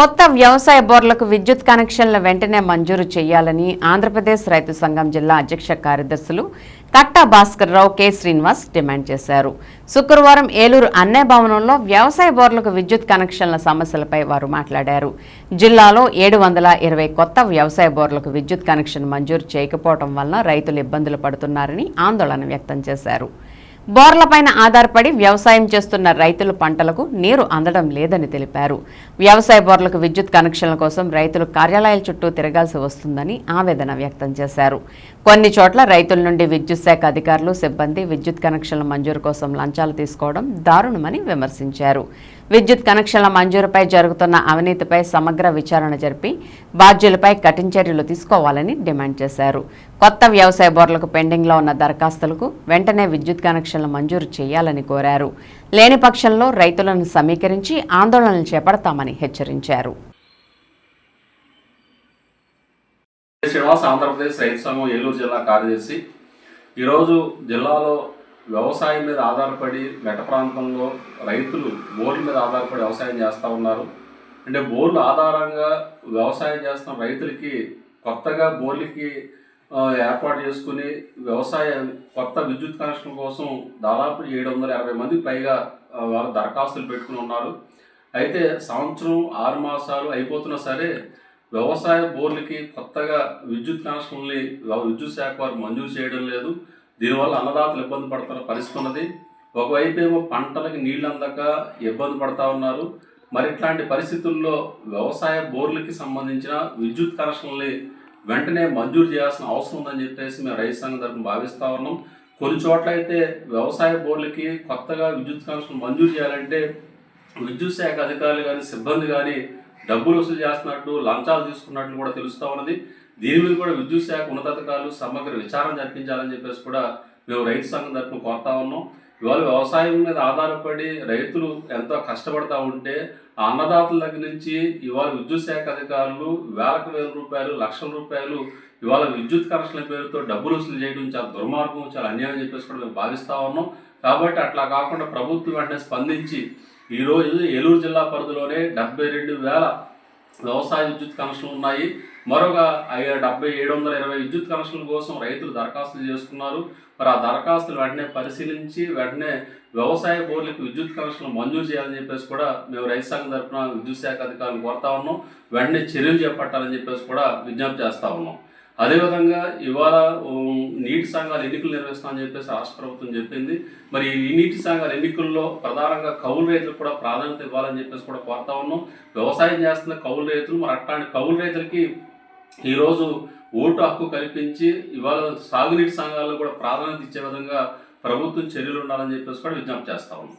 కొత్త వ్యవసాయ బోర్లకు విద్యుత్ కనెక్షన్ల వెంటనే మంజూరు చేయాలని ఆంధ్రప్రదేశ్ రైతు సంఘం జిల్లా అధ్యక్ష కార్యదర్శులు కట్టా భాస్కర్ రావు కె శ్రీనివాస్ డిమాండ్ చేశారు. శుక్రవారం ఏలూరు అన్నే భవనంలో వ్యవసాయ బోర్లకు విద్యుత్ కనెక్షన్ల సమస్యలపై వారు మాట్లాడారు. జిల్లాలో ఏడు వందల ఇరవై కొత్త వ్యవసాయ బోర్లకు విద్యుత్ కనెక్షన్ మంజూరు చేయకపోవడం వలన రైతులు ఇబ్బందులు పడుతున్నారని ఆందోళన వ్యక్తం చేశారు. బోర్లపైన ఆధారపడి వ్యవసాయం చేస్తున్న రైతుల పంటలకు నీరు అందడం లేదని తెలిపారు. వ్యవసాయ బోర్లకు విద్యుత్ కనెక్షన్ల కోసం రైతులు కార్యాలయాల చుట్టూ తిరగాల్సి వస్తుందని ఆవేదన వ్యక్తం చేశారు. కొన్ని చోట్ల రైతుల నుండి విద్యుత్ శాఖ అధికారులు సిబ్బంది విద్యుత్ కనెక్షన్ల మంజూరు కోసం లంచాలు తీసుకోవడం దారుణమని విమర్శించారు. విద్యుత్ కనెక్షన్ల మంజూరుపై జరుగుతున్న అవినీతిపై సమగ్ర విచారణ జరిపి బాధ్యులపై కఠిన చర్యలు తీసుకోవాలని డిమాండ్ చేశారు. కొత్త వ్యవసాయ బోర్లకు పెండింగ్లో ఉన్న దరఖాస్తులకు వెంటనే విద్యుత్ కనెక్షన్లు మంజూరు చేయాలని కోరారు. లేని పక్షంలో రైతులను సమీకరించి ఆందోళనలు చేపడతామని హెచ్చరించారు. ఆంధ్రప్రదేశ్ రైతు సంఘం ఏలూరు జిల్లా కార్యదర్శి. ఈరోజు జిల్లాలో వ్యవసాయం మీద ఆధారపడి మెట ప్రాంతంలో రైతులు బోర్ల మీద ఆధారపడి వ్యవసాయం చేస్తూ ఉన్నారు. అంటే బోర్ల ఆధారంగా వ్యవసాయం చేస్తున్న రైతులకి కొత్తగా బోర్లకి ఏర్పాటు చేసుకుని వ్యవసాయ కొత్త విద్యుత్ కనెక్షన్ కోసం దాదాపు ఏడు వందల యాభై మంది పైగా వారు దరఖాస్తులు పెట్టుకుని ఉన్నారు. అయితే సంవత్సరం ఆరు మాసాలు అయిపోతున్నా సరే వ్యవసాయ బోర్లకి కొత్తగా విద్యుత్ కనెక్షన్లని విద్యుత్ శాఖ వారు మంజూరు చేయడం లేదు. దీనివల్ల అన్నదాతలు ఇబ్బంది పడుతున్న పరిస్థితి ఉన్నది ఒకవైపు ఏమో పంటలకి నీళ్ళు అందక ఇబ్బంది పడతా ఉన్నారు. మరి ఇట్లాంటి పరిస్థితుల్లో వ్యవసాయ బోర్లకి సంబంధించిన విద్యుత్ కనెక్షన్లని వెంటనే మంజూరు చేయాల్సిన అవసరం ఉందని చెప్పేసి మేము రైతు సంఘం తరఫున భావిస్తూ ఉన్నాం. కొన్ని చోట్ల అయితే వ్యవసాయ బోర్లకి కొత్తగా విద్యుత్ కనెక్షన్ మంజూరు చేయాలంటే విద్యుత్ శాఖ అధికారులు కానీ సిబ్బంది కానీ డబ్బులు వసూలు చేస్తున్నట్టు లంచాలు తీసుకున్నట్లు కూడా తెలుస్తూ ఉన్నది. దీని మీద కూడా విద్యుత్ శాఖ ఉన్నతాధికారులు సమగ్ర విచారణ జరిపించాలని చెప్పేసి కూడా మేము రైతు సంఘం తరఫున కోరుతా ఉన్నాం. ఇవాళ వ్యవసాయం మీద ఆధారపడి రైతులు ఎంతో కష్టపడతా ఉంటే ఆ అన్నదాతల దగ్గర నుంచి ఇవాళ విద్యుత్ శాఖ అధికారులు వేలకు వేల రూపాయలు లక్షల రూపాయలు ఇవాళ విద్యుత్ కనెక్షన్ల పేరుతో డబ్బులు వసూలు చేయడం చాలా దుర్మార్గం చాలా అన్యాయం అని చెప్పేసి కూడా మేము భావిస్తూ ఉన్నాం. కాబట్టి అట్లా కాకుండా ప్రభుత్వం వెంటనే స్పందించి ఈ రోజు ఏలూరు జిల్లా పరిధిలోనే డెబ్బై రెండు వేల వ్యవసాయ విద్యుత్ కనెక్షన్లు ఉన్నాయి. మరొక ఐ- డెబ్బై ఏడు వందల ఇరవై విద్యుత్ కనెక్షన్ల కోసం రైతులు దరఖాస్తులు చేసుకున్నారు. మరి ఆ దరఖాస్తులు వెంటనే పరిశీలించి వెంటనే వ్యవసాయ బోర్లకు విద్యుత్ కనెక్షన్లు మంజూరు చేయాలని చెప్పేసి కూడా మేము రైతు సంఘం తరఫున విద్యుత్ శాఖ అధికారులు కోరుతా ఉన్నాం. వెంటనే చర్యలు చేపట్టాలని చెప్పేసి కూడా విజ్ఞప్తి చేస్తా ఉన్నాం. అదేవిధంగా ఇవాళ నీటి సంఘాలు ఎన్నికలు నిర్వహిస్తామని చెప్పేసి రాష్ట్ర ప్రభుత్వం చెప్పింది. మరి ఈ నీటి సంఘాల ఎన్నికల్లో ప్రధానంగా కౌలు రైతులకు కూడా ప్రాధాన్యత ఇవ్వాలని చెప్పేసి కూడా కోరుతా ఉన్నాం. వ్యవసాయం చేస్తున్న కౌలు రైతులు మరి అట్లాంటి కౌలు రైతులకి ఈరోజు ఓటు హక్కు కల్పించి ఇవాళ సాగునీటి సంఘాలకు కూడా ప్రాధాన్యత ఇచ్చే విధంగా ప్రభుత్వం చర్యలు ఉండాలని చెప్పేసి కూడా విజ్ఞప్తి చేస్తా ఉన్నాం.